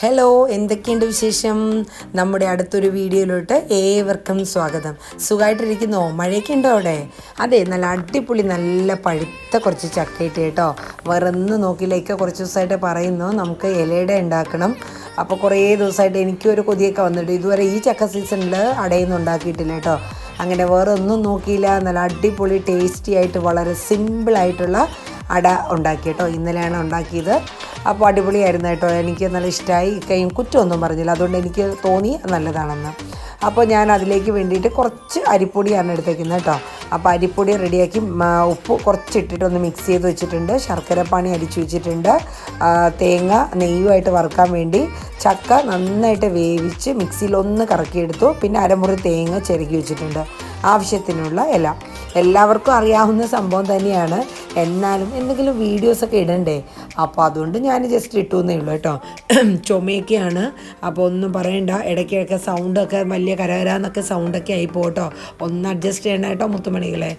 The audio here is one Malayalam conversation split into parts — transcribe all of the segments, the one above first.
ഹലോ എന്തൊക്കെയുണ്ട് വിശേഷം? നമ്മുടെ അടുത്തൊരു വീഡിയോയിലോട്ട് ഏവർക്കും സ്വാഗതം. സുഖമായിട്ടിരിക്കുന്നോ മഴയൊക്കെ ഉണ്ടോ അവിടെ? അതെ നല്ല അടിപൊളി നല്ല പഴുത്ത കുറച്ച് ചക്കയിട്ട് കേട്ടോ. വേറൊന്ന് നോക്കിയിലേക്ക് കുറച്ച് ദിവസമായിട്ട് പറയുന്നു നമുക്ക് ഇലയുടെ ഉണ്ടാക്കണം. അപ്പോൾ കുറേ ദിവസമായിട്ട് എനിക്കും ഒരു കൊതിയൊക്കെ വന്നിട്ട് ഇതുവരെ ഈ ചക്ക സീസണിൽ അടയൊന്നും ഉണ്ടാക്കിയിട്ടില്ല കേട്ടോ. അങ്ങനെ വേറെ ഒന്നും നോക്കിയില്ല. നല്ല അടിപൊളി ടേസ്റ്റി ആയിട്ട് വളരെ സിമ്പിളായിട്ടുള്ള അട ഉണ്ടാക്കി കേട്ടോ. ഇന്നലെയാണ് ഉണ്ടാക്കിയത്. അപ്പോൾ അടിപൊളിയായിരുന്നു കേട്ടോ. എനിക്ക് നല്ല ഇഷ്ടമായി കൈയും കുറ്റമൊന്നും പറഞ്ഞില്ല. അതുകൊണ്ട് എനിക്ക് തോന്നി നല്ലതാണെന്ന്. അപ്പോൾ ഞാൻ അതിലേക്ക് വേണ്ടിയിട്ട് കുറച്ച് അരിപ്പൊടിയാണ് എടുത്തേക്കുന്നത് കേട്ടോ. അപ്പോൾ അരിപ്പൊടി റെഡിയാക്കി ഉപ്പ് കുറച്ച് ഇട്ടിട്ട് ഒന്ന് മിക്സ് ചെയ്ത് വെച്ചിട്ടുണ്ട്. ശർക്കര പാനി അരിച്ചു വെച്ചിട്ടുണ്ട്. തേങ്ങ നെയ്യുമായിട്ട് വറുക്കാൻ വേണ്ടി ചക്ക നന്നായിട്ട് വേവിച്ച് മിക്സിയിൽ ഒന്ന് കറക്കിയെടുത്തു. പിന്നെ അരമുറി തേങ്ങ ചിരകി വെച്ചിട്ടുണ്ട്. ആവശ്യത്തിനുള്ള ഇല. എല്ലാവർക്കും അറിയാവുന്ന സംഭവം തന്നെയാണ്. എന്നാലും എന്തെങ്കിലും വീഡിയോസൊക്കെ ഇടണ്ടേ? അപ്പോൾ അതുകൊണ്ട് ഞാൻ ജസ്റ്റ് ഇട്ടു എന്നേ ഉള്ളൂ കേട്ടോ. ചുമയൊക്കെയാണ്. അപ്പോൾ ഒന്നും പറയണ്ട. ഇടയ്ക്കൊക്കെ സൗണ്ടൊക്കെ വലിയ കരകരാന്നൊക്കെ സൗണ്ടൊക്കെ ആയി പോട്ടോ ഒന്ന് അഡ്ജസ്റ്റ് ചെയ്യണം കേട്ടോ മുത്തുമണികളെ.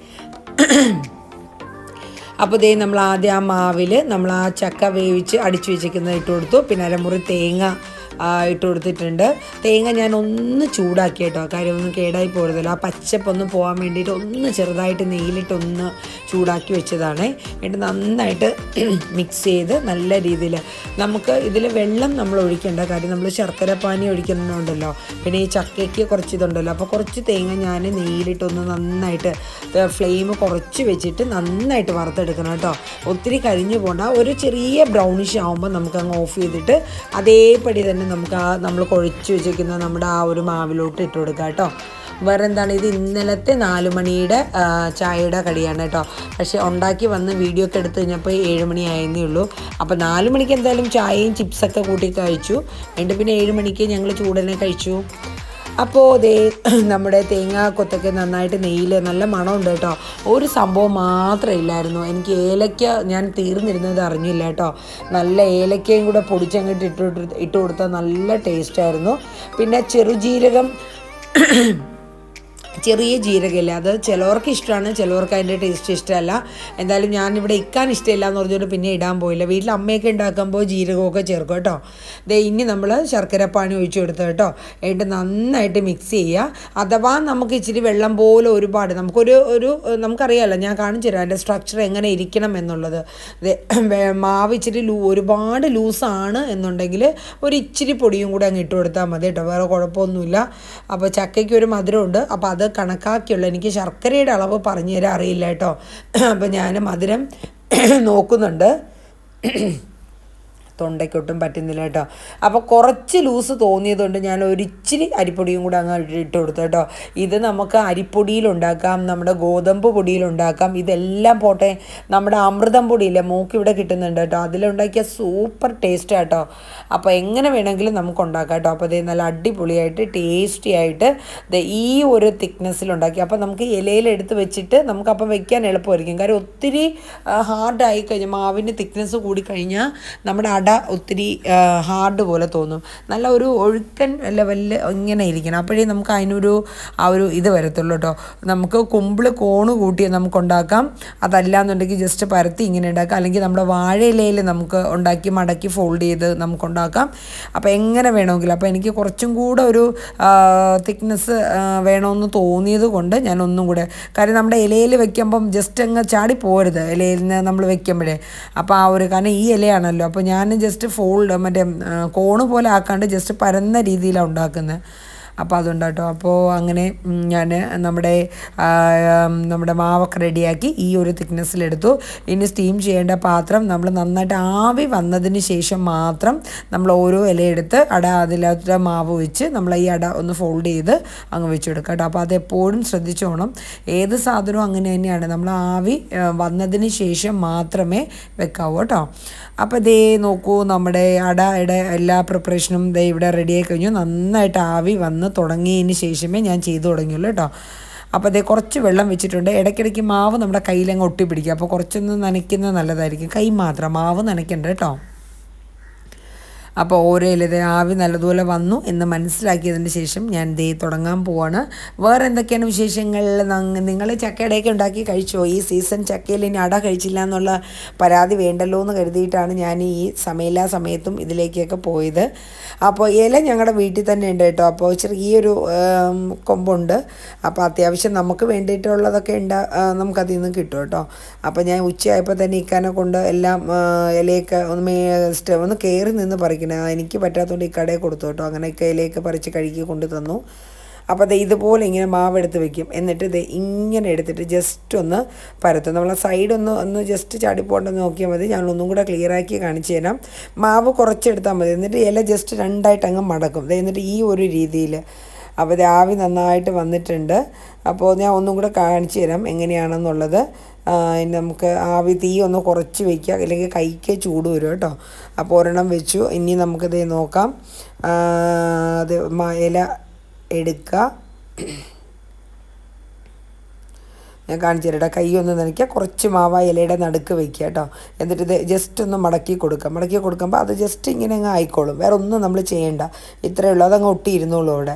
അപ്പോൾ ദേ നമ്മൾ ആദ്യം ആ മാവിൽ നമ്മൾ ആ ചക്ക വേവിച്ച് അടിച്ചു വെച്ചിരിക്കുന്നത് ഇട്ട് കൊടുത്തു. പിന്നെ അരമുറി തേങ്ങ ഇട്ട് കൊടുത്തിട്ടുണ്ട്. തേങ്ങ ഞാൻ ഒന്ന് ചൂടാക്കി കേട്ടോ കാര്യം ഒന്നും കേടായി പോകരുതല്ലോ ആ പച്ചപ്പൊന്ന് പോകാൻ വേണ്ടിയിട്ട് ഒന്ന് ചെറുതായിട്ട് നെയ്യിലിട്ടൊന്ന് ചൂടാക്കി വെച്ചതാണ്. എന്നിട്ട് നന്നായിട്ട് മിക്സ് ചെയ്ത് നല്ല രീതിയിൽ നമുക്ക് ഇതിൽ വെള്ളം നമ്മൾ ഒഴിക്കേണ്ട കാര്യം നമ്മൾ ശർക്കര പാനി ഒഴിക്കുന്നുണ്ടല്ലോ പിന്നെ ഈ ചക്കയ്ക്ക് കുറച്ച് ഇതുണ്ടല്ലോ അപ്പോൾ കുറച്ച് തേങ്ങ ഞാൻ നെയ്യിലിട്ടൊന്ന് നന്നായിട്ട് ഫ്ലെയിം കുറച്ച് വെച്ചിട്ട് നന്നായിട്ട് വറുത്തെടുക്കണം കേട്ടോ. ഒത്തിരി കരിഞ്ഞു പോണ്ട. ഒരു ചെറിയ ബ്രൗണിഷ് ആകുമ്പോൾ നമുക്ക് അങ്ങ് ഓഫ് ചെയ്തിട്ട് അതേപടി തന്നെ നമുക്ക് ആ നമ്മൾ കുഴച്ച് വെച്ചിരിക്കുന്ന നമ്മുടെ ആ ഒരു മാവിലോട്ട് ഇട്ട് കൊടുക്കാം കേട്ടോ. വേറെ എന്താണ് ഇത് ഇന്നലത്തെ നാല് മണിയുടെ ചായയുടെ കടിയാണ് കേട്ടോ. പക്ഷേ ഉണ്ടാക്കി വന്ന് വീഡിയോ ഒക്കെ എടുത്ത് കഴിഞ്ഞപ്പോൾ ഏഴ് മണിയായെന്നേ ഉള്ളൂ. അപ്പോൾ നാല് മണിക്ക് എന്തായാലും ചായയും ചിപ്സൊക്കെ കൂട്ടി കഴിച്ചു. എന്നിട്ട് പിന്നെ ഏഴ് മണിക്ക് ഞങ്ങൾ ചൂടനെ കഴിച്ചു. അപ്പോൾ ദേ നമ്മുടെ തേങ്ങാ കൊത്തൊക്കെ നന്നായിട്ട് നെയ്യിൽ നല്ല മണമുണ്ട് കേട്ടോ. ഒരു സംഭവം മാത്രമേ ഇല്ലായിരുന്നു. എനിക്ക് ഏലക്ക ഞാൻ തീർന്നിരുന്നത് അറിഞ്ഞില്ല കേട്ടോ. നല്ല ഏലക്കയും കൂടെ പൊടിച്ചങ്ങോട്ട് ഇട്ട് ഇട്ട് കൊടുത്താൽ നല്ല ടേസ്റ്റായിരുന്നു പിന്നെ ചെറുജീരകം ചെറിയ ജീരകമില്ല അത് ചിലവർക്ക് ഇഷ്ടമാണ് ചിലവർക്ക് അതിന്റെ ടേസ്റ്റ് ഇഷ്ടമല്ല. എന്തായാലും ഞാനിവിടെ ഇക്കാൻ ഇഷ്ടമില്ല എന്ന് പറഞ്ഞുകൊണ്ട് പിന്നെ ഇടാൻ പോയില്ല. വീട്ടിൽ അമ്മയൊക്കെ ഉണ്ടാക്കുമ്പോൾ ജീരകമൊക്കെ ചേർക്കും കേട്ടോ. ദേ ഇനി നമ്മൾ ശർക്കര പാനി ഒഴിച്ചു കൊടുത്തു കേട്ടോ. എന്നിട്ട് നന്നായിട്ട് മിക്സ് ചെയ്യുക. അഥവാ നമുക്ക് ഇച്ചിരി വെള്ളം പോലെ ഒരുപാട് നമുക്കൊരു ഒരു നമുക്കറിയാമല്ലോ ഞാൻ കാണിച്ചു തരാം അതിന്റെ സ്ട്രക്ചർ എങ്ങനെ ഇരിക്കണം എന്നുള്ളത്. മാവ് ഇച്ചിരി ലൂ ഒരുപാട് ലൂസാണ് എന്നുണ്ടെങ്കിൽ ഒരു ഇച്ചിരി പൊടിയും കൂടെ അങ്ങ് ഇട്ട് കൊടുത്താൽ മതി കേട്ടോ. വേറെ കുഴപ്പമൊന്നുമില്ല. അപ്പോൾ ചക്കയ്ക്ക് ഒരു മധുരമുണ്ട്. അപ്പോൾ അത് കണക്കാക്കിയുള്ള. എനിക്ക് ശർക്കരയുടെ അളവ് പറഞ്ഞു തരാൻ അറിയില്ല കേട്ടോ. അപ്പോൾ ഞാൻ മധുരം നോക്കുന്നുണ്ട്. തൊണ്ടയ്ക്കൊട്ടും പറ്റുന്നില്ല കേട്ടോ. അപ്പോൾ കുറച്ച് ലൂസ് തോന്നിയതുകൊണ്ട് ഞാൻ ഒരിച്ചിരി അരിപ്പൊടിയും കൂടെ അങ്ങ് ഇട്ട് കൊടുത്തു കേട്ടോ. ഇത് നമുക്ക് അരിപ്പൊടിയിലുണ്ടാക്കാം നമ്മുടെ ഗോതമ്പ് പൊടിയിൽ ഉണ്ടാക്കാം. ഇതെല്ലാം പോട്ടെ നമ്മുടെ അമൃതം പൊടിയില്ലേ മൂക്ക് ഇവിടെ കിട്ടുന്നുണ്ട് കേട്ടോ. അതിലുണ്ടാക്കിയ സൂപ്പർ ടേസ്റ്റ് കേട്ടോ. അപ്പോൾ എങ്ങനെ വേണമെങ്കിലും നമുക്ക് ഉണ്ടാക്കാം കേട്ടോ. അപ്പോൾ ഇത് നല്ല അടിപൊളിയായിട്ട് ടേസ്റ്റി ആയിട്ട് ഈ ഒരു തിക്നെസ്സിലുണ്ടാക്കി അപ്പോൾ നമുക്ക് ഇലയിലെടുത്ത് വെച്ചിട്ട് വെച്ചിട്ട് നമുക്കപ്പം വെക്കാൻ എളുപ്പമായിരിക്കും. കാര്യം ഒത്തിരി ഹാർഡായി കഴിഞ്ഞാൽ മാവിന്റെ തിക്നെസ് കൂടി കഴിഞ്ഞാൽ നമ്മുടെ അട ഒത്തിരി ഹാർഡ് പോലെ തോന്നും. നല്ല ഒരു ഒഴുക്കൻ ലെവലിൽ ഇങ്ങനെ ഇരിക്കണം. അപ്പോഴേ നമുക്ക് അതിനൊരു ആ ഒരു ഇത് വരത്തുള്ളൂ കേട്ടോ നമുക്ക് കുമ്പിൾ കോണ് കൂട്ടി നമുക്ക് ഉണ്ടാക്കാം. അതല്ല എന്നുണ്ടെങ്കിൽ ജസ്റ്റ് പരത്തി ഇങ്ങനെ ഉണ്ടാക്കാം. അല്ലെങ്കിൽ നമ്മുടെ വാഴയിലയിൽ നമുക്ക് ഉണ്ടാക്കി മടക്കി ഫോൾഡ് ചെയ്ത് നമുക്ക് ഉണ്ടാക്കാം. അപ്പോൾ എങ്ങനെ വേണമെങ്കിലും. അപ്പോൾ എനിക്ക് കുറച്ചും കൂടെ ഒരു തിക്നെസ് വേണമെന്ന് തോന്നിയത് കൊണ്ട് ഞാൻ ഒന്നും കൂടെ. കാര്യം നമ്മുടെ ഇലയിൽ വെക്കുമ്പം ജസ്റ്റ് അങ്ങ് ചാടി പോരുത്. ഇലയിൽ നമ്മൾ വെക്കുമ്പോഴേ. അപ്പോൾ ആ ഒരു കാരണം ഈ ഇലയാണല്ലോ. അപ്പോൾ ഞാൻ ജസ്റ്റ് ഫോൾഡ് മറ്റേ കോണ് പോലെ ആക്കാണ്ട് ജസ്റ്റ് പരന്ന രീതിയിലാണ് ഉണ്ടാക്കുന്നത് അപ്പോൾ അതുകൊണ്ട് കേട്ടോ അപ്പോൾ അങ്ങനെ ഞാൻ നമ്മുടെ നമ്മുടെ മാവൊക്കെ റെഡിയാക്കി ഈ ഒരു തിക്നെസ്സിലെടുത്തു. ഇനി സ്റ്റീം ചെയ്യേണ്ട പാത്രം നമ്മൾ നന്നായിട്ട് ആവി വന്നതിന് ശേഷം മാത്രം നമ്മൾ ഓരോ ഇലയെടുത്ത് അട അതിലത്തെ മാവ് വെച്ച് നമ്മൾ ഈ അട ഒന്ന് ഫോൾഡ് ചെയ്ത് അങ്ങ് വെച്ച് കൊടുക്കുക കേട്ടോ അപ്പോൾ അതെപ്പോഴും ശ്രദ്ധിച്ചോണം. ഏത് സാധനവും അങ്ങനെ തന്നെയാണ്. നമ്മൾ ആവി വന്നതിന് ശേഷം മാത്രമേ വെക്കാവൂ കേട്ടോ. അപ്പോൾ ഇതേ നോക്കൂ നമ്മുടെ അട അടയുടെ എല്ലാ പ്രിപ്പറേഷനും ദേ ഇവിടെ റെഡിയായി കഴിഞ്ഞു. നന്നായിട്ട് ആവി വന്ന് തുടങ്ങിയതിന് ശേഷമേ ഞാൻ ചെയ്തു തുടങ്ങിയുള്ളൂ കേട്ടോ. അപ്പോൾ അതേ കുറച്ച് വെള്ളം വെച്ചിട്ടുണ്ട്. ഇടയ്ക്കിടയ്ക്ക് മാവ് നമ്മുടെ കയ്യിലങ്ങ് ഒട്ടിപ്പിടിക്കുക അപ്പോൾ കുറച്ചൊന്ന് നനയ്ക്കുന്നത് നല്ലതായിരിക്കും. കൈ മാത്രം മാവ് നനയ്ക്കണ്ട കേട്ടോ. അപ്പോൾ ഓരോ ഇലത് ആവി നല്ലതുപോലെ വന്നു എന്ന് മനസ്സിലാക്കിയതിന് ശേഷം ഞാൻ ദേ തുടങ്ങാൻ പോവാണ്. വേറെ എന്തൊക്കെയാണ് വിശേഷങ്ങൾ? നിങ്ങൾ ചക്കയുടെയൊക്കെ ഉണ്ടാക്കി കഴിച്ചോ? ഈ സീസൺ ചക്കയിൽ ഇനി അട കഴിച്ചില്ല എന്നുള്ള പരാതി വേണ്ടല്ലോ എന്ന് കരുതിയിട്ടാണ് ഞാൻ ഈ സമയമില്ലാ സമയത്തും ഇതിലേക്കൊക്കെ പോയത്. അപ്പോൾ ഇല ഞങ്ങളുടെ വീട്ടിൽ തന്നെ ഉണ്ട് കേട്ടോ. അപ്പോൾ ചെറിയൊരു കൊമ്പുണ്ട്. അപ്പോൾ അത്യാവശ്യം നമുക്ക് വേണ്ടിയിട്ടുള്ളതൊക്കെ ഉണ്ട് നമുക്കതിൽ നിന്ന് കിട്ടും കേട്ടോ. അപ്പോൾ ഞാൻ ഉച്ചയായപ്പോൾ തന്നെ ഇക്കാനെ കൊണ്ട് എല്ലാം ഇലയൊക്കെ ഒന്ന് ഒന്ന് കയറി നിന്ന് പറിക്കണേ. എനിക്ക് പറ്റാത്തതുകൊണ്ട് ഈ കടയിൽ കൊടുത്തു കേട്ടോ. അങ്ങനെ കയ്യിലേക്ക് പറിച്ച് കഴുകി കൊണ്ട് തന്നു. അപ്പോൾ അത് ഇതുപോലെ ഇങ്ങനെ മാവ് എടുത്ത് വെക്കും. എന്നിട്ട് ഇത് ഇങ്ങനെ എടുത്തിട്ട് ജസ്റ്റ് ഒന്ന് പരത്തും. നമ്മൾ സൈഡ് ഒന്ന് ഒന്ന് ജസ്റ്റ് ചാടിപ്പോണ്ടെന്ന് നോക്കിയാൽ മതി. ഞാൻ ഒന്നും കൂടെ ക്ലിയർ ആക്കി കാണിച്ചു തരാം. മാവ് കുറച്ചെടുത്താൽ മതി. എന്നിട്ട് ഇല ജസ്റ്റ് രണ്ടായിട്ട് അങ്ങ് മടക്കും. എന്നിട്ട് ഈ ഒരു രീതിയിൽ. അപ്പോൾ ഇത് ആവി നന്നായിട്ട് വന്നിട്ടുണ്ട്. അപ്പോൾ ഞാൻ ഒന്നും കൂടെ കാണിച്ചു തരാം എങ്ങനെയാണെന്നുള്ളത്. നമുക്ക് ആവി തീ ഒന്ന് കുറച്ച് വയ്ക്കുക അല്ലെങ്കിൽ കൈക്ക് ചൂട് വരും കേട്ടോ. അപ്പോൾ ഒരെണ്ണം വെച്ചു. ഇനി നമുക്കിത് നോക്കാം. അത് ഇല എടുക്കുക. ഞാൻ കാണിച്ചു തരട്ടെ കൈ ഒന്ന് നനയ്ക്കുക. കുറച്ച് മാവ ഇലയുടെ നടുക്ക് വയ്ക്കുക കേട്ടോ എന്നിട്ട് ഇത് ജസ്റ്റ് ഒന്ന് മടക്കി കൊടുക്കുക. മടക്കി കൊടുക്കുമ്പോൾ അത് ജസ്റ്റ് ഇങ്ങനെ അങ്ങ് ആയിക്കോളും. വേറെ ഒന്നും നമ്മൾ ചെയ്യേണ്ട. ഇത്രയേ ഉള്ളൂ. അതങ്ങ് ഒട്ടിയിരുന്നുള്ളൂ അവിടെ.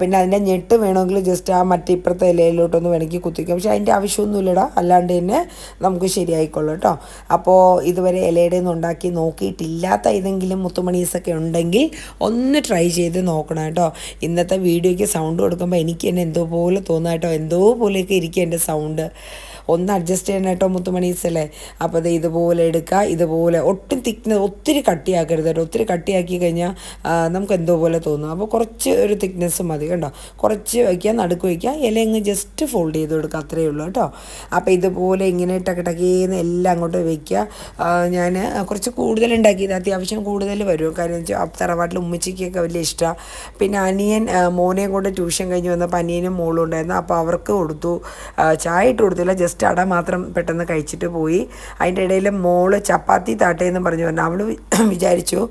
പിന്നെ അതിന്റെ ഞെട്ട് വേണമെങ്കിൽ ജസ്റ്റ് ആ മറ്റേ ഇപ്പുറത്തെ ഇലയിലോട്ടൊന്ന് വേണമെങ്കിൽ കുത്തിക്കാം പക്ഷേ അതിന്റെ ആവശ്യമൊന്നുമില്ലടാ അല്ലാണ്ട് തന്നെ നമുക്ക് ശരിയായിക്കോളും കേട്ടോ അപ്പോൾ ഇതുവരെ ഇലയുടെ ഒന്നും ഉണ്ടാക്കി നോക്കിയിട്ടില്ലാത്ത ഏതെങ്കിലും മുത്തുമണീസൊക്കെ ഉണ്ടെങ്കിൽ ഒന്ന് ട്രൈ ചെയ്ത് നോക്കണം കേട്ടോ ഇന്നത്തെ വീഡിയോയ്ക്ക് സൗണ്ട് കൊടുക്കുമ്പോൾ എനിക്ക് തന്നെ എന്തോ പോലെ തോന്നാം കേട്ടോ എന്തോ പോലെയൊക്കെ ഇരിക്കും എന്റെ സൗണ്ട് sound ഒന്ന് അഡ്ജസ്റ്റ് ചെയ്യണം കേട്ടോ മുത്തുമണീസല്ലേ അപ്പോൾ അത് ഇതുപോലെ എടുക്കുക ഇതുപോലെ ഒട്ടും തിക്ന ഒത്തിരി കട്ടിയാക്കരുത് കേട്ടോ. ഒത്തിരി കട്ടിയാക്കി കഴിഞ്ഞാൽ നമുക്ക് എന്തോ പോലെ തോന്നും. അപ്പോൾ കുറച്ച് ഒരു തിക്നെസ് മതി കേട്ടോ കുറച്ച് വയ്ക്കുക നടുക്ക് വയ്ക്കുക ഇലയങ്ങ് ജസ്റ്റ് ഫോൾഡ് ചെയ്ത് കൊടുക്കുക അത്രയേ ഉള്ളൂ കേട്ടോ. അപ്പോൾ ഇതുപോലെ ഇങ്ങനെ ടക്ക് ടക്കേന്ന് എല്ലാം അങ്ങോട്ട് വയ്ക്കുക. ഞാൻ കുറച്ച് കൂടുതൽ ഉണ്ടാക്കിയത് അത്യാവശ്യം കൂടുതൽ വരും. കാരണം വെച്ചാൽ തറവാട്ടിൽ ഉമ്മച്ചിക്കൊക്കെ വലിയ ഇഷ്ടമാണ് പിന്നെ അനിയൻ മോനെയും കൊണ്ട് ട്യൂഷൻ കഴിഞ്ഞ് വന്നപ്പോൾ അനിയനും മോളും ഉണ്ടായിരുന്നു. അപ്പോൾ അവർക്ക് കൊടുത്തു. ചായ ഇട്ട് കൊടുത്തില്ല ജസ്റ്റ് അട മാത്രം പെട്ടെന്ന് കഴിച്ചിട്ട് പോയി. അതിന്റെ ഇടയിൽ മോൾ ചപ്പാത്തി താട്ടേന്ന് പറഞ്ഞു പറഞ്ഞു അവൾ വിചാരിച്ചു.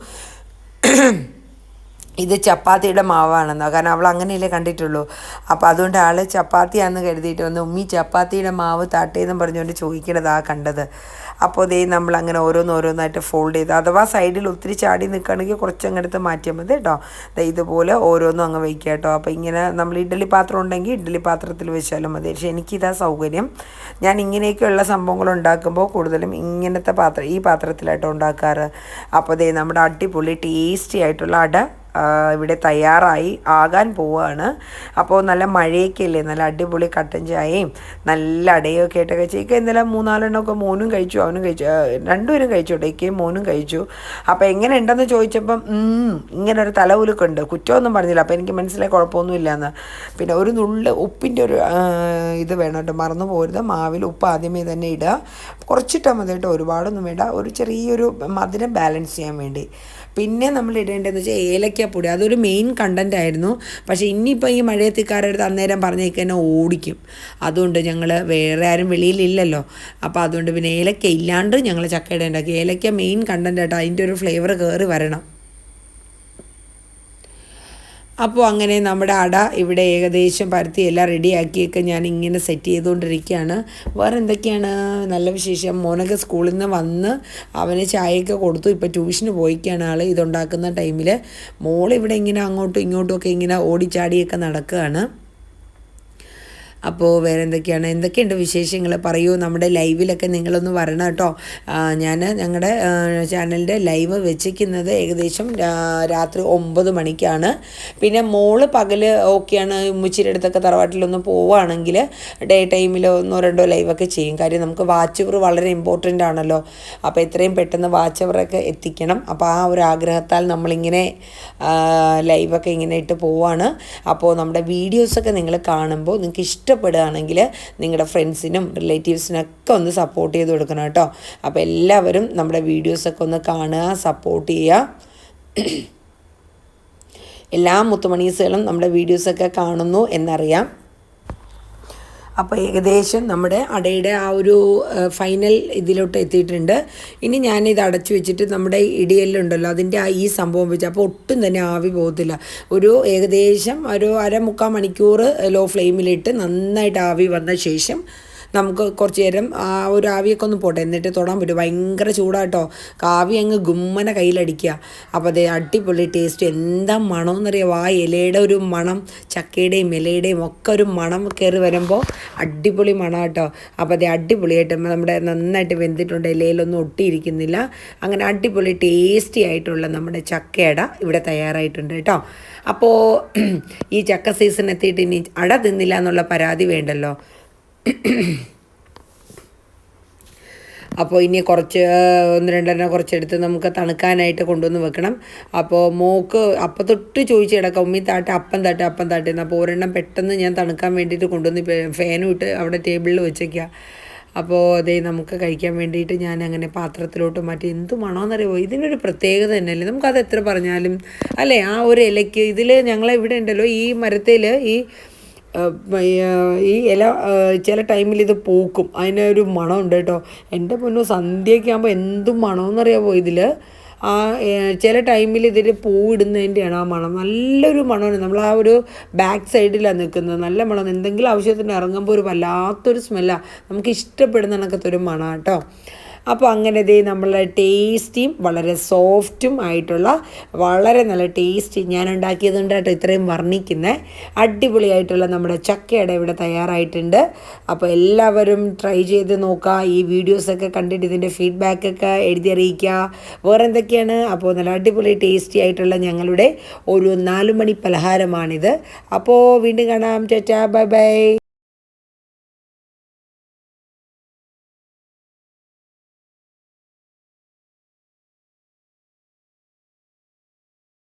ഇത് ചപ്പാത്തിയുടെ മാവാണെന്നോ. കാരണം അവൾ അങ്ങനെയല്ലേ കണ്ടിട്ടുള്ളൂ. അപ്പോൾ അതുകൊണ്ട് ആൾ ചപ്പാത്തിയാണെന്ന് കരുതിയിട്ട് വന്ന് ഉമ്മി ചപ്പാത്തിയുടെ മാവ് താട്ടേന്നും പറഞ്ഞുകൊണ്ട് ചോദിക്കണതാ കണ്ടത്. അപ്പോൾ ഇതേ നമ്മൾ അങ്ങനെ ഓരോന്നോരോന്നായിട്ട് ഫോൾഡ് ചെയ്ത് അഥവാ സൈഡിൽ ഒത്തിരി ചാടി നിൽക്കുകയാണെങ്കിൽ കുറച്ച് അങ്ങടുത്ത് മാറ്റിയാൽ മതി കേട്ടോ. ഇതുപോലെ ഓരോന്നും അങ്ങ് വയ്ക്കുക കേട്ടോ. അപ്പോൾ ഇങ്ങനെ നമ്മൾ ഇഡ്ഡലി പാത്രം ഉണ്ടെങ്കിൽ ഇഡ്ഡലി പാത്രത്തിൽ വെച്ചാലും മതി. പക്ഷേ എനിക്കിതാ സൗകര്യം. ഞാൻ ഇങ്ങനെയൊക്കെയുള്ള സംഭവങ്ങൾ ഉണ്ടാക്കുമ്പോൾ കൂടുതലും ഇങ്ങനത്തെ പാത്രം ഈ പാത്രത്തിലായിട്ടോ ഉണ്ടാക്കാറ്. അപ്പോൾ ദേ നമ്മുടെ അടിപൊളി ടേസ്റ്റി ആയിട്ടുള്ള അട ഇവിടെ തയ്യാറായി ആകാൻ പോവുകയാണ് അപ്പോൾ നല്ല മഴയൊക്കെ അല്ലേ നല്ല അടിപൊളി കട്ടൻ ചായയും നല്ല അടയൊക്കെ ആയിട്ടൊക്കെ ചെയ്യിക്കുക ഇന്നലെ മൂന്നാലെണ്ണമൊക്കെ മോനും കഴിച്ചു അവനും കഴിച്ചു രണ്ടുപേരും കഴിച്ചു ഇക്കയും മോനും കഴിച്ചു. അപ്പോൾ എങ്ങനെ ഉണ്ടെന്ന് ചോദിച്ചപ്പം ഇങ്ങനെ ഒരു തലവുലുക്കുണ്ട് കുറ്റമൊന്നും പറഞ്ഞില്ല. അപ്പോൾ എനിക്ക് മനസ്സിലായി കുഴപ്പമൊന്നുമില്ല എന്ന് പിന്നെ ഒരു നുള്ള് ഉപ്പിന്റെ ഒരു ഇത് വേണം കേട്ടോ. മറന്നു പോരുത്. മാവിൽ ഉപ്പ് ആദ്യമേ തന്നെ ഇടുക. കുറച്ചിട്ടാൽ മതി കേട്ടോ ഒരുപാടൊന്നും വേണ്ട. ഒരു ചെറിയൊരു മധുരം ബാലൻസ് ചെയ്യാൻ വേണ്ടി. പിന്നെ നമ്മൾ ഇടേണ്ടതെന്ന് വെച്ചാൽ ഏലക്കാപ്പൊടി അതൊരു മെയിൻ കണ്ടന്റ് ആയിരുന്നു. പക്ഷേ ഇനിയിപ്പോൾ ഈ മഴയത്തിക്കാരടുത്ത് അന്നേരം പറഞ്ഞേക്ക് തന്നെ ഓടിക്കും. അതുകൊണ്ട് ഞങ്ങൾ വേറെ ആരും വെളിയിലില്ലല്ലോ അപ്പോൾ അതുകൊണ്ട് പിന്നെ ഏലക്ക ഇല്ലാണ്ട് ഞങ്ങൾ ചക്കയുടെ ഉണ്ടാക്കി ഏലക്ക മെയിൻ കണ്ടന്റ് ആയിട്ട് അതിന്റെ ഒരു ഫ്ലേവർ കയറി വരണം. അപ്പോൾ അങ്ങനെ നമ്മുടെ അട ഇവിടെ ഏകദേശം പരത്തി എല്ലാം റെഡിയാക്കിയൊക്കെ ഞാൻ ഇങ്ങനെ സെറ്റ് ചെയ്തുകൊണ്ടിരിക്കുകയാണ്. വേറെ എന്തൊക്കെയാണ് നല്ല വിശേഷം. മോനൊക്കെ സ്കൂളിൽ നിന്ന് വന്ന് അവന് ചായയൊക്കെ കൊടുത്തു. ഇപ്പോൾ ട്യൂഷന് പോയിക്കാണ് ആൾ ഇതുണ്ടാക്കുന്ന ടൈമിൽ മോൾ ഇവിടെ ഇങ്ങനെ അങ്ങോട്ടും ഇങ്ങോട്ടും ഒക്കെ ഇങ്ങനെ ഓടിച്ചാടിയൊക്കെ നടക്കുകയാണ്. അപ്പോൾ വേറെ എന്തൊക്കെയാണ് എന്തൊക്കെയുണ്ട് വിശേഷങ്ങൾ പറയൂ. നമ്മുടെ ലൈവിലൊക്കെ നിങ്ങളൊന്ന് വരണം കേട്ടോ. ഞാൻ ഞങ്ങളുടെ ചാനലിന്റെ ലൈവ് വെച്ചിരിക്കുന്നത് ഏകദേശം രാത്രി ഒമ്പത് മണിക്കാണ്. പിന്നെ മോൾ പകൽ ഓക്കെയാണ്. ഉമ്മച്ചിയുടെ അടുത്തൊക്കെ തറവാട്ടിലൊന്ന് പോവുകയാണെങ്കിൽ ഡേ ടൈമിലോ ഒന്നോ രണ്ടോ ലൈവൊക്കെ ചെയ്യും. കാര്യം നമുക്ക് വാച്ച് അവർ വളരെ ഇമ്പോർട്ടന്റ് ആണല്ലോ. അപ്പോൾ എത്രയും പെട്ടെന്ന് വാച്ച് അവറൊക്കെ എത്തിക്കണം. അപ്പോൾ ആ ഒരു ആഗ്രഹത്താൽ നമ്മളിങ്ങനെ ലൈവൊക്കെ ഇങ്ങനെ ഇട്ട് പോവാണ്. അപ്പോൾ നമ്മുടെ വീഡിയോസൊക്കെ നിങ്ങൾ കാണുമ്പോൾ നിങ്ങൾക്ക് ഇഷ്ടപ്പെടുകയാണെങ്കിൽ നിങ്ങളുടെ ഫ്രണ്ട്സിനും റിലേറ്റീവ്സിനൊക്കെ ഒന്ന് സപ്പോർട്ട് ചെയ്ത് കൊടുക്കണം കേട്ടോ. അപ്പോൾ എല്ലാവരും നമ്മുടെ വീഡിയോസൊക്കെ ഒന്ന് കാണുക സപ്പോർട്ട് ചെയ്യുക. എല്ലാ മുത്തുമണീസുകളും നമ്മുടെ വീഡിയോസൊക്കെ കാണുന്നു എന്നറിയാം. അപ്പോൾ ഏകദേശം നമ്മുടെ അടയുടെ ആ ഒരു ഫൈനൽ ഇതിലോട്ട് എത്തിയിട്ടുണ്ട്. ഇനി ഞാനിത് അടച്ചു വെച്ചിട്ട് നമ്മുടെ ഇടിയല്ലുണ്ടല്ലോ അതിന്റെ ആ ഈ സംഭവം വെച്ച് അപ്പോൾ ഒട്ടും തന്നെ ആവി പോകത്തില്ല. ഒരു ഏകദേശം ഒരു അരമുക്കാൽ മണിക്കൂർ ലോ ഫ്ലെയിമിലിട്ട് നന്നായിട്ട് ആവി വന്ന ശേഷം നമുക്ക് കുറച്ച് നേരം ആ ഒരു ആവിയൊക്കെ ഒന്ന് പോട്ടെ. എന്നിട്ട് തൊടാൻ പറ്റും. ഭയങ്കര ചൂടാട്ടോ. കാവി അങ്ങ് ഗുമ്മനെ കയ്യിലടിക്കുക. അപ്പോൾ അതേ അടിപൊളി ടേസ്റ്റ് എന്താ മണമെന്നറിയാം ആ ഇലയുടെ ഒരു മണം ചക്കയുടെയും ഇലയുടെയും ഒക്കെ ഒരു മണം കയറി വരുമ്പോൾ അടിപൊളി മണം കേട്ടോ അപ്പോൾ അതേ അടിപൊളിയായിട്ട് നമ്മുടെ നന്നായിട്ട് വെന്തിട്ടുണ്ട്. ഇലയിലൊന്നും ഒട്ടിയിരിക്കുന്നില്ല. അങ്ങനെ അടിപൊളി ടേസ്റ്റി ആയിട്ടുള്ള നമ്മുടെ ചക്കയട ഇവിടെ തയ്യാറായിട്ടുണ്ട് കേട്ടോ. അപ്പോൾ ഈ ചക്ക സീസൺ എത്തിയിട്ട് ഇനി അട തിന്നില്ല എന്നുള്ള പരാതി വേണ്ടല്ലോ. അപ്പോൾ ഇനി കുറച്ച് ഒന്ന് രണ്ടെണ്ണം കുറച്ചെടുത്ത് നമുക്ക് തണുക്കാനായിട്ട് കൊണ്ടുവന്ന് വെക്കണം. അപ്പോൾ മോക്ക് അപ്പം തൊട്ട് ചോദിച്ച് കിടക്കാം ഉമ്മി താട്ട് അപ്പം തട്ട് അപ്പം താട്ടെന്ന് അപ്പോൾ ഒരെണ്ണം പെട്ടെന്ന് ഞാൻ തണുക്കാൻ വേണ്ടിയിട്ട് കൊണ്ടുവന്ന് ഫാനും ഇട്ട് അവിടെ ടേബിളിൽ വെച്ചേക്കുക അപ്പോൾ അതേ നമുക്ക് കഴിക്കാൻ വേണ്ടിയിട്ട് ഞാൻ അങ്ങനെ പാത്രത്തിലോട്ട് മാറ്റി. എന്ത് മണമെന്നറിയുമോ ഇതിനൊരു പ്രത്യേകത തന്നെയല്ലേ? നമുക്കത് എത്ര പറഞ്ഞാലും. അല്ലേ? ആ ഒരു ഇലയ്ക്ക് ഇതിൽ ഞങ്ങളെ ഇവിടെ ഉണ്ടല്ലോ ഈ മരത്തിൽ ഈ ഈ ഇല ചില ടൈമിൽ ഇത് പൂക്കും. അതിനൊരു മണമുണ്ട് കേട്ടോ. എന്റെ പൊന്നു സന്ധ്യയൊക്കെ ആകുമ്പോൾ എന്തും മണമെന്നറിയാമോ ഇതിൽ ആ ചില ടൈമിൽ ഇതിൽ പൂവിടുന്നതിന്റെയാണ് ആ മണം. നല്ലൊരു മണമാണ്. നമ്മൾ ആ ഒരു ബാക്ക് സൈഡിലാണ് നിൽക്കുന്നത് നല്ല മണം എന്തെങ്കിലും ആവശ്യത്തിന് ഇറങ്ങുമ്പോൾ ഒരു വല്ലാത്തൊരു സ്മെല്ലാണ് നമുക്ക് ഇഷ്ടപ്പെടുന്ന കണക്കത്തെ ഒരു മണം കേട്ടോ. അപ്പോൾ അങ്ങനെ ദേ നമ്മളെ ടേസ്റ്റിയും വളരെ സോഫ്റ്റും ആയിട്ടുള്ള വളരെ നല്ല ടേസ്റ്റി ഞാൻ ഉണ്ടാക്കിയതുകൊണ്ട് കേട്ടോ ഇത്രയും വർണിക്കുന്നത് അടിപൊളിയായിട്ടുള്ള നമ്മുടെ ചക്കയുടെ ഇവിടെ തയ്യാറായിട്ടുണ്ട്. അപ്പോൾ എല്ലാവരും ട്രൈ ചെയ്ത് നോക്കുക ഈ വീഡിയോസൊക്കെ കണ്ടിട്ട് ഇതിന്റെ ഫീഡ്ബാക്കൊക്കെ എഴുതി അറിയിക്കുക വേറെ എന്തൊക്കെയാണ് അപ്പോൾ നല്ല അടിപൊളി ടേസ്റ്റി ആയിട്ടുള്ള ഞങ്ങളുടെ ഒരു നാലുമണി പലഹാരമാണിത്. അപ്പോൾ വീണ്ടും കാണാം. ചേച്ചാ ബൈ ബൈ.